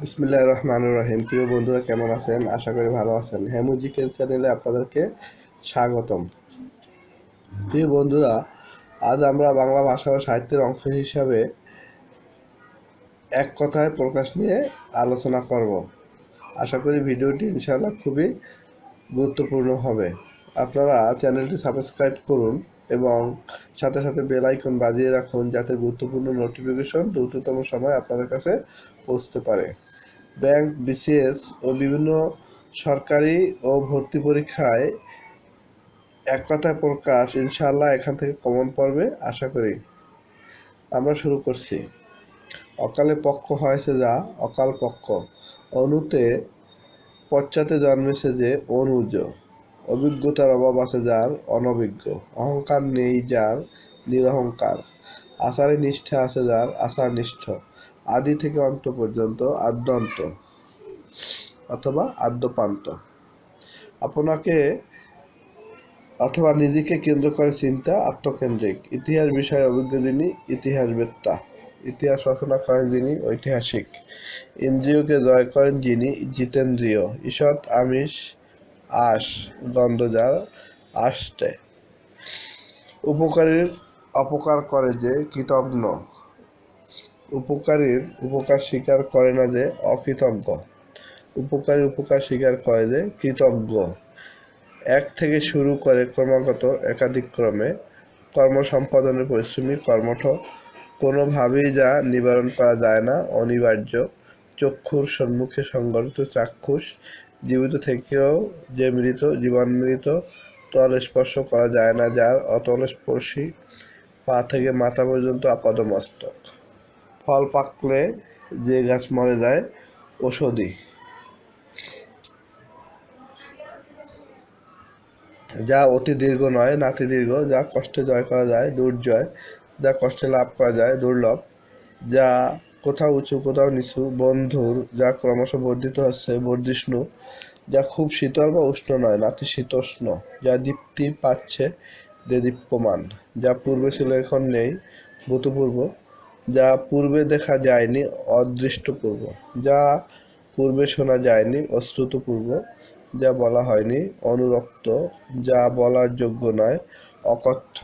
বিসমিল্লাহ রহমান রহিম প্রিয় বন্ধুরা, কেমন আছেন? আশা করি ভালো আছেন। হ্যামুজিক্যাল চ্যানেলে আপনাদেরকে স্বাগতম। প্রিয় বন্ধুরা, আজ আমরা বাংলা ভাষা ও সাহিত্যের অংশ হিসাবে এক কথায় প্রকাশ নিয়ে আলোচনা করব। আশা করি ভিডিওটি ইনশাআল্লাহ খুবই গুরুত্বপূর্ণ হবে। আপনারা চ্যানেলটি সাবস্ক্রাইব করুন এবং সাথে সাথে বেল আইকন বাজিয়ে রাখুন যাতে গুরুত্বপূর্ণ নোটিফিকেশন দ্রুততম সময় আপনাদের কাছে পৌঁছতে পারে। ব্যাংক, বিসিএস ও বিভিন্ন সরকারি ও ভর্তি পরীক্ষায় এক কথায় প্রকাশ ইনশাল্লাহ এখান থেকে কমন পড়বে, আশা করি। আমরা শুরু করছি। অকালে পক্ষ হয়েছে যা অকাল পক্ষ। অনুতে পশ্চাতে জন্মেছে যে অনুজ। অভিজ্ঞতার অভাব আছে যার অনভিজ্ঞ। অহংকার নেই যার নিরহংকার। আচারে নিষ্ঠা আছে যার আচার নিষ্ঠ আদি থেকে অন্ত পর্যন্ত আদ্যন্ত অথবা আদ্যপান্ত। আপনাকে অথবা নিজেকে কেন্দ্র করে চিন্তা আত্মকেন্দ্রিক। ইতিহাস বিষয়ে অভিজ্ঞ যিনি ইতিহাসবেত্তা। ইতিহাস রচনা করেন যিনি ঐতিহাসিক। ইন্দ্রিয়কে জয় করেন যিনি জিতেন্দ্রীয়। ঈষৎ, আমিষ, আশ গন্ধ আষ্টে। উপকারীর অপকার করে যে কৃতজ্ঞ। উপকারীর উপকার স্বীকার করে না যে অকৃতজ্ঞ। উপকারী উপকার স্বীকার করে যে কৃতজ্ঞ। এক থেকে শুরু করে ক্রমাগত, একাধিক ক্রমে সম্পাদনের পরিশ্রমী, কর্মঠ, কোনোভাবেই যা নিবারণ করা যায় না, অনিবার্য, চক্ষুর সম্মুখে সংগঠিত চাক্ষুষ, জীবিত থেকেও যে মৃত জীবান্মৃত তল স্পর্শ করা যায় না, যার অতল স্পর্শী পা থেকে মাথা পর্যন্ত আপাদমস্তক। ফল পাকলে যে গাছ মরে যায়, ঔষধি। যা অতি দীর্ঘ নয়, নাতি দীর্ঘ, যা কষ্টে জয় করা যায়, দুর্জয়, যা কষ্টে লাভ করা যায়, দুর্লভ। যা কোথাও উঁচু, কোথাও নিচু, বন্ধুর, যা ক্রমশ বর্ধিত হচ্ছে, বর্ধিষ্ণু। যা খুব শীতল বা উষ্ণ নয় নাতিশীতোষ্ণ যা দীপ্তি পাচ্ছে যে দীপ্যমান। যা পূর্বে ছিল, এখন নেই, ভূতপূর্ব। যা পূর্বে দেখা যায়নি অদৃষ্টপূর্ব, যা পূর্বে শোনা যায়নি অশ্রুতপূর্ব, যা বলা হয়নি অনুরক্ত, যা বলার যোগ্য নয় অকথ্য।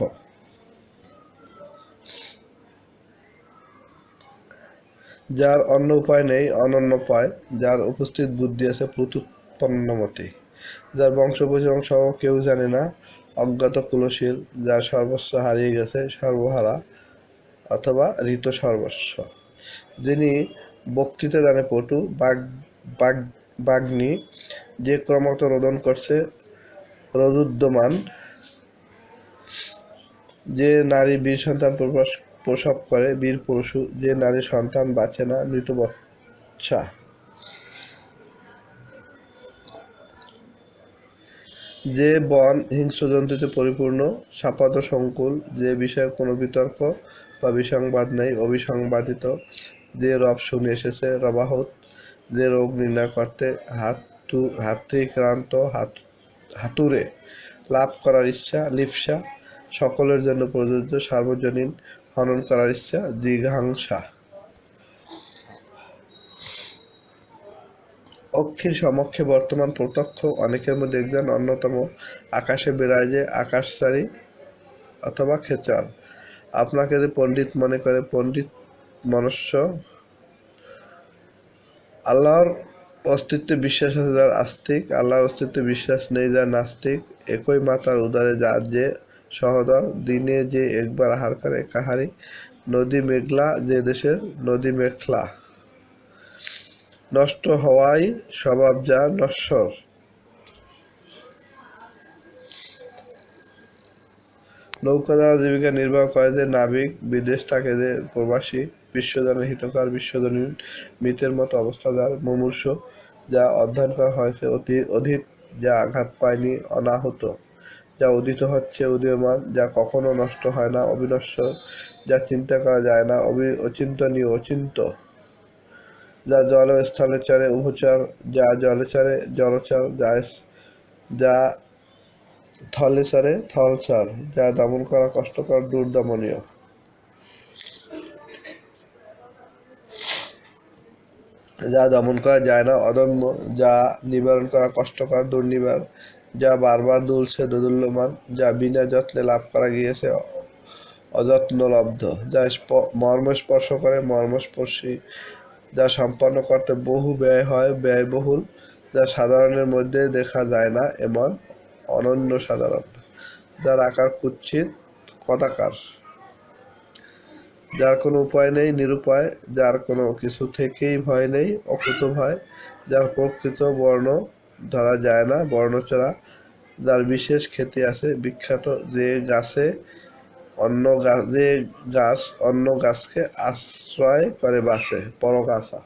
যার অন্য উপায় নেই, অনন্য পায় যার উপস্থিত বুদ্ধি আছে প্রত্যুৎপন্নমতি। যার বংশ পরিচয় সহ কেউ জানে না অজ্ঞাত কুলশীল যার সর্বস্ব হারিয়ে গেছে, সর্বহারা অথবা ঋত সর্বস্ব। যিনি বক্তৃতা জানে পটু, বাগ বাগ, বাগ্নি যে ক্রমাগত রোদন করছে, রোদুদ্যমান, যে নারী বীর সন্তান প্রসব করে, বীর পরশু যে নারী সন্তান বাঁচে না, মৃত বাচ্চা। যে বন হিংস্র জন্তুতে পরিপূর্ণ, সাপাত সংকুল, যে বিষয়ে কোনো বিতর্ক বা বিসংবাদ নেই অবিসংবাদিত যে রব শুনে এসেছে, রবাহত। যে রোগ নির্ণয় করতে হাতু হাতৃক্রান্ত হাত হাতুরে লাভ করার ইচ্ছা, লিপসা। সকলের জন্য প্রযোজ্য, সার্বজনীন হনন করার ইচ্ছা, জিঘাংসা। অক্ষির সমক্ষে বর্তমান প্রত্যক্ষ, অনেকের মধ্যে একজন অন্যতম। আকাশে বেড়ায় যে আকাশচারী অথবা খেচর। আপনাকে যে পণ্ডিত মনে করে পণ্ডিত মনুষ্য, আল্লাহর অস্তিত্বে বিশ্বাস আছে যার আস্তিক, আল্লাহর অস্তিত্বে বিশ্বাস নেই যার নাস্তিক। একই মাতার উদারে যার যে সহদর, দিনে যে একবার আহার করে কাহারি, নদী মেঘলা যে দেশের নদী মেঘলা। নষ্ট হওয়াই স্বভাব যা নশ্বর। নৌকা দ্বারা জীবিকা নির্বাহ করে যে নাবিক, বিদেশ থাকে যে প্রবাসী বিশ্বজনের হিতকার, বিশ্বজনীন মৃতের মতো অবস্থা যার মুমূর্ষ যা অধ্যয়ন করা হয়েছে অতি অধিক যা আঘাত পায়নি অনাহত, যা উদিত হচ্ছে উদীয়মান, যা কখনো নষ্ট হয় না অবিনশ্বর যা চিন্তা করা যায় না, অবি অচিন্তনীয়, অচিন্ত। যা জল স্থলে চরে উভচর, যা জলে চরে জলচর, যা যা থলে চরে থলচর যা দমন করা কষ্টকর, দুর্দমনীয়। যা দমন করা যায় না, অদম্য। যা নিবারণ করা কষ্টকর, দুর্নিবার। যা বারবার দুলছে, দোদুল্যমান। যা বিনা যত্নে লাভ করা গিয়েছে অযত্নলব্ধ যা স্প- মর্মস্পর্শ করে মর্মস্পর্শী যা সম্পন্ন করতে বহু ব্যয় হয়, ব্যয়বহুল। যা সাধারণের মধ্যে দেখা যায় না, এমন অনন্য সাধারণ, যার আকার কুৎসিত কদাকার। যার কোনো উপায় নেই, নিরুপায়। যার কোনো কিছু থেকেই ভয় নেই, অকুত ভয়। যার প্রকৃত বর্ণ ধরা যায় না, বর্ণচরা। যার বিশেষ খ্যাতি আছে, বিখ্যাত। যে গাছে অন্য গাছ যে গাছ অন্য গাছকে আশ্রয় করে বাসে, পরগাছা।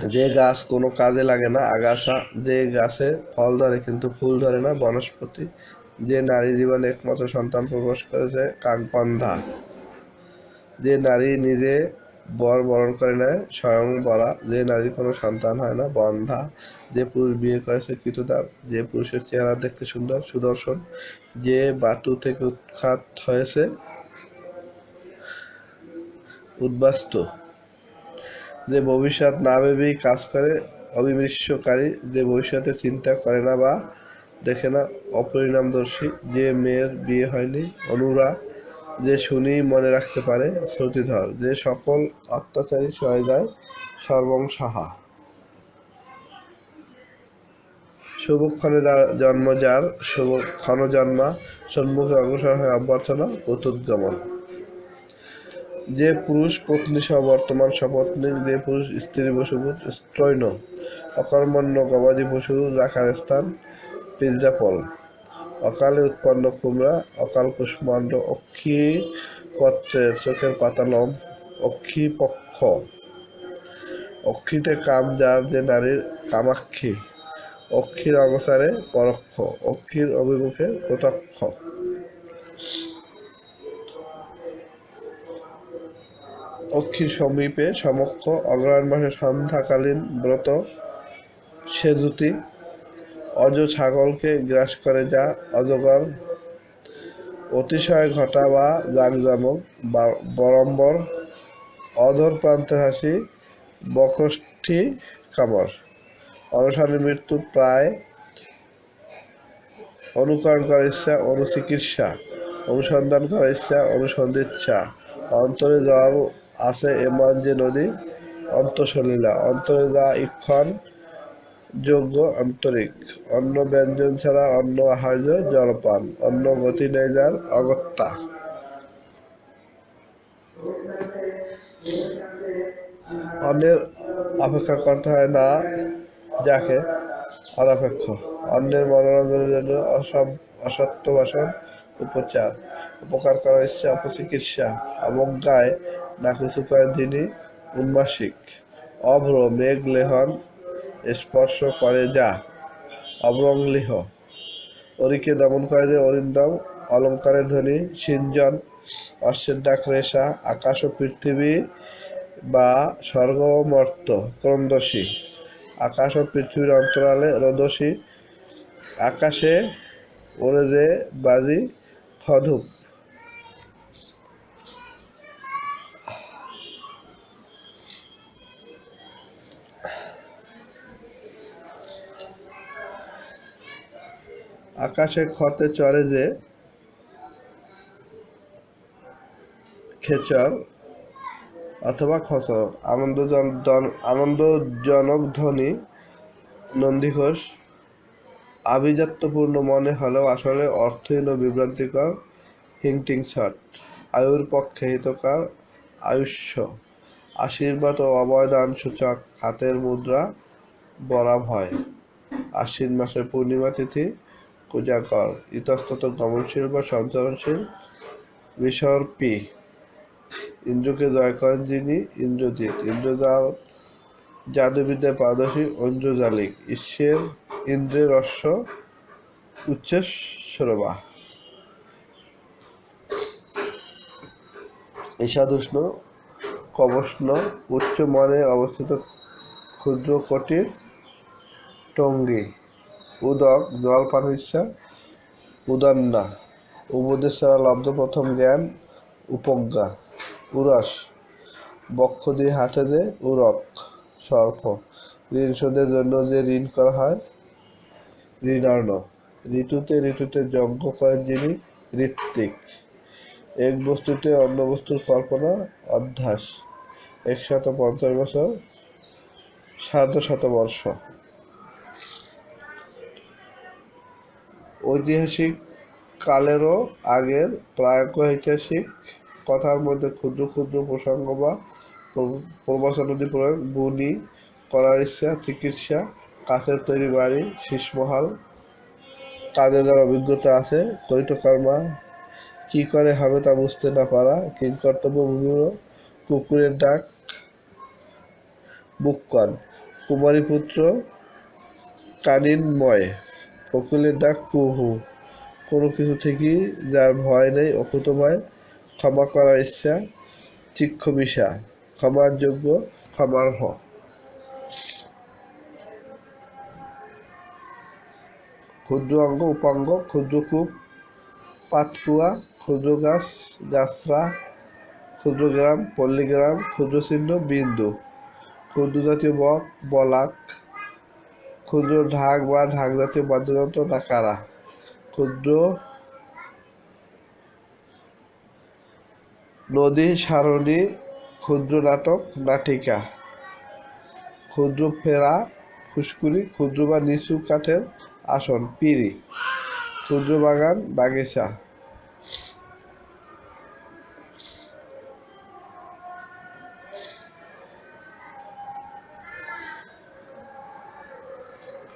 যে গাছ কোনো কাজে লাগে না আগাছা যে গাছে ফল ধরে কিন্তু ফুল ধরে না বনস্পতি যে নারী জীবনে একমাত্র সন্তান প্রবেশ করেছে কাকবন্ধা। যে নারী নিজে বর বরণ করে নেয় স্বয়ং বরা। যে নারীর কোনো সন্তান হয় না বন্ধা। যে পুরুষ বিয়ে করেছে কৃতদার যে পুরুষের চেহারা দেখতে সুন্দর সুদর্শন। যে বাতু থেকে উৎখাত হয়েছে উদ্বাস্তু। যে ভবিষ্যৎ না ভেবেই কাজ করে অবিমৃষ্যকারী যে ভবিষ্যতে চিন্তা করে না বা দেখে না, অপরিণামদর্শী যে মেয়ের বিয়ে হয়নি, অনুরা যে শুনেই মনে রাখতে পারে, শ্রুতিধর, যে সকল অত্যাচারী সয়ে যায় সর্বং সাহা। শুভক্ষণে জন্ম যার শুভক্ষণ জন্মা সম্মুখে অগ্রসর হয় অভ্যর্থনা, প্রত্যুদ্গমন। যে পুরুষ পত্নী সহ বর্তমান সপত্নী যে পুরুষ স্ত্রী বসুভূত স্ত্রৈন অকর্মণ্য গবাদি পশু রাখার স্থান পিজ্জাপল অকালে উৎপন্ন কুমড়া, অকাল কুষ্মাণ্ড, অক্ষী পত্রের চোখের পাতালম অক্ষী পক্ষ। অক্ষিতে কাম যার যে নারীর কামাক্ষী। অক্ষীর অগসারে পরোক্ষ, অক্ষীর অভিমুখে প্রত্যক্ষ। অক্ষীর সমীপে সমক্ষ অগ্রহায়ণ মাসে সন্ধ্যাকালীন ব্রত সেজুতি অজ ছাগলকে গ্রাস করে যা অজগর, অতিশয় ঘটা বা জাঁকজমক বরম্বর অধর প্রান্তের হাসি, বক্রষ্ঠী কামর। অনশনের মৃত্যু প্রায় অনুকরণ করার ইচ্ছা, অনুচিকিৎসা। অনুসন্ধান করার ইচ্ছা অনুসন্ধিচ্ছা অন্তরে জল আছে এমন যে নদী, অন্তঃসলীলা। অন্তরে যা ইক্ষণ যোগ্য আন্তরিক। অন্য ব্যঞ্জন ছাড়া অন্য আহার্য জলপান। অন্য গতি নেই যার অগত্যা। অন্যের অপেক্ষা করতে হয় না যাকে, অনপেক্ষ। অন্যের মনোরঞ্জনের জন্য অসব অসত্য ভাষণ, উপচার। উপকার করার ইচ্ছা অপচিকিৎসা অবজ্ঞায় নাকুচু করেন তিনি উন্মাসিক। অভ্র মেঘ লেহন স্পর্শ করে যা, অব্রংলিহ। অরিকে দমন করে যে অরিন্দম অলঙ্কারের ধ্বনি, সিঞ্জন, অশ্বের ডাক রেশা, আকাশ ও পৃথিবী বা স্বর্গ ও মর্ত ক্রন্দসী আকাশ ও পৃথিবীর অন্তরালে রোদসী আকাশে ওরে যে বাজি খধূপ আকাশে ক্ষতে চড়ে যে খেচর অথবা খসর। আনন্দজন আনন্দজনক ধ্বনি নন্দীঘোষ আভিজাত্যপূর্ণ মনে হলেও আসলে অর্থহীন ও বিভ্রান্তিকর হিংটিং শট। আয়ুর পক্ষে হিতকার আয়ুষ্য, আশীর্বাদ ও অবয়দান সূচক হাতের মুদ্রা বরা ভয় আশ্বিন মাসের পূর্ণিমা তিথি পূজাকর ইতস্তত গমনশীল বা সঞ্চরণশীল বিসর্পী ইন্দ্রকে জয় করেন যিনি ইন্দ্রজিৎ। ইন্দ্রজাল জাদুবিদ্যায় পারদর্শী ঐন্দ্রজালিক ঈশ্বর ইন্দ্রের রস্য উচ্চস্বরবা ঈশাদুষ্ণ কবষ্ণ উচ্চ মনে অবস্থিত ক্ষুদ্র কটির টঙ্গী। উদক জল পানির ইচ্ছা উদান্না উপদেশ ছাড়া লব্ধ প্রথম জ্ঞান, উপজ্ঞা, উরস বক্ষ দিয়ে হাঁটে যে উরক, সর্প, ঋণ শোধের জন্য যে ঋণ করা হয়, ঋণার্ণ, ঋতুতে ঋতুতে যজ্ঞ করেন যিনি, ঋত্বিক, এক বস্তুতে অন্য বস্তুর কল্পনা, অধ্যাস, একশত পঞ্চাশ বছর সার্ধ শতবর্ষ ঐতিহাসিক কালেরও আগের প্রাগৈতিহাসিক কথার মধ্যে ক্ষুদ্র ক্ষুদ্র প্রসঙ্গ বা প্র- প্রবচনাদি প্রয়োগ বুনি করার ইচ্ছা, চিকিৎসা, কাছের তৈরি বাড়ি শীষমহাল কাজে যার অভিজ্ঞতা আছে কৈতকর্মা কি করে হবে তা বুঝতে না পারা কিংকর্তব্য ভূমির কুকুরের ডাক বুক বুককন কুমারী পুত্র কানিনময়। কোকিলের ডাক কুহু কোনো কিছু থেকেই যার ভয় নেই, অকুতময়, ক্ষমা করার ইচ্ছা চিক্ষমিশা ক্ষমার যোগ্য, ক্ষমার হ। ক্ষুদ্র অঙ্গ, উপাঙ্গ, ক্ষুদ্র কূপ, পাতকুয়া, ক্ষুদ্র গাছ, গাছরা, ক্ষুদ্র গ্রাম, পল্লীগ্রাম, ক্ষুদ্র চিহ্ন, বিন্দু, ক্ষুদ্র জাতীয় বক, বলাক ক্ষুদ্র ঢাক বা ঢাক জাতীয় বাদ্যযন্ত্র নাকারা ক্ষুদ্র নদী, সারণী, ক্ষুদ্র নাটক, নাটিকা। ক্ষুদ্র ফেরা, ফুসকুড়ি, ক্ষুদ্র বা নিচু কাঠের আসন, পিড়ি। ক্ষুদ্র বাগান, বাগিচা।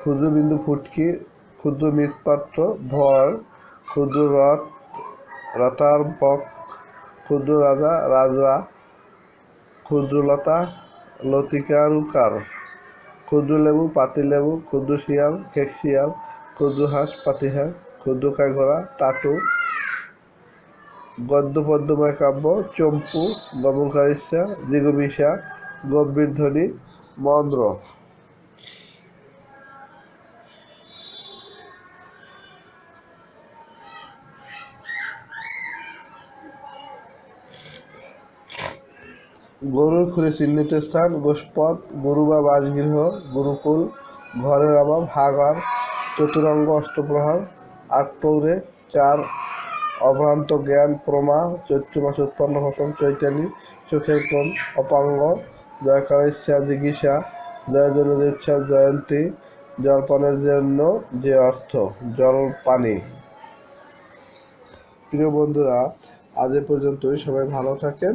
ক্ষুদ্র বিন্দু ফুটকি, ক্ষুদ্র মৃৎপাত্র ভর ক্ষুদ্র রথ, রথার বক ক্ষুদ্র রাজা, রাজরা ক্ষুদ্রলতা লতিকারুকার, ক্ষুদ্র লেবু পাতিলেবু ক্ষুদ্র শিয়াল, খেক শিয়াল, ক্ষুদ্র হাঁস, পাতিহাঁস, ক্ষুদ্র কাঘোড়া টাটু গদ্য পদ্যময় কাব্য, চম্পু গমনকারিসা জিগবিসা গম্ভীর ধ্বনি মন্দ্র গরুর খুলে চিহ্নিত স্থান গোষ্পদ গরু বা বাসগৃহ, গুরুকুল, ঘরের অভাব, হাগার, চতুরঙ্গ অষ্টপ্রহার আট পৌরে চার, অভ্রান্ত জ্ঞান, প্রমা চৈত্র মাসে উৎপন্ন ফসল চৈতালি, চোখের কোণ, অপাঙ্গ জয় করার ইচ্ছা জিজ্ঞাসা জয়ের জন্য উৎসব জয়ন্তী, জলপানের জন্য যে অর্থ জল পানি প্রিয় বন্ধুরা, আজ এ পর্যন্তই। সবাই ভালো থাকেন।